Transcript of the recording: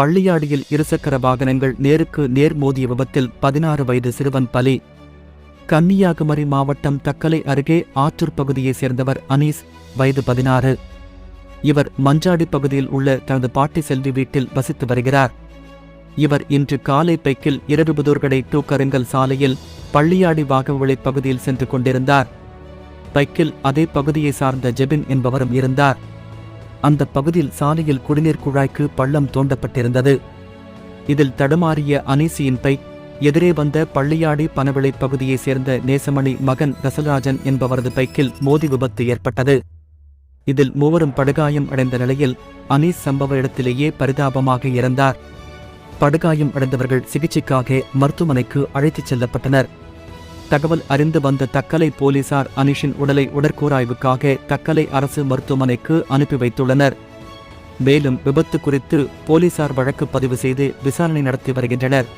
பள்ளியாடியில் இருசக்கர வாகனங்கள் நேருக்கு நேர் மோதிய விபத்தில் பதினாறு வயது சிறுவன் பலி. கன்னியாகுமரி மாவட்டம் தக்கலை அருகே ஆற்றூர் பகுதியைச் சேர்ந்தவர் அனீஸ் வயது பதினாறு. இவர் மஞ்சாடி பகுதியில் உள்ள தனது பாட்டி செல்வி வீட்டில் வசித்து வருகிறார். இவர் இன்று காலை பைக்கில் இரடுபுதூர்கடை டூக்கருங்கல் சாலையில் பள்ளியாடி வாகவழி பகுதியில் சென்று கொண்டிருந்தார். பைக்கில் அதே பகுதியை சார்ந்த ஜெபின் என்பவரும் இருந்தார். அந்த பகுதியில் சாலையில் குடிநீர் குழாய்க்கு பள்ளம் தோண்டப்பட்டிருந்தது. இதில் தடுமாறிய அனீசியின் பைக் எதிரே வந்த பள்ளியாடி பனவிளை பகுதியைச் சேர்ந்த நேசமணி மகன் ரசராஜன் என்பவரது பைக்கில் மோதி விபத்து ஏற்பட்டது. இதில் மூவரும் படுகாயம் அடைந்த நிலையில் அனீஸ் சம்பவ இடத்திலேயே பரிதாபமாக இறந்தார். படுகாயம் அடைந்தவர்கள் சிகிச்சைக்காக மருத்துவமனைக்கு அழைத்துச் செல்லப்பட்டனர். தகவல் அறிந்து வந்த தக்கலை போலீசார் அனிஷின் உடலை உடற்கூராய்வுக்காக தக்கலை அரசு மருத்துவமனைக்கு அனுப்பி வைத்துள்ளனர். மேலும் விபத்து குறித்து போலீசார் வழக்கு பதிவு செய்து விசாரணை நடத்தி வருகின்றனர்.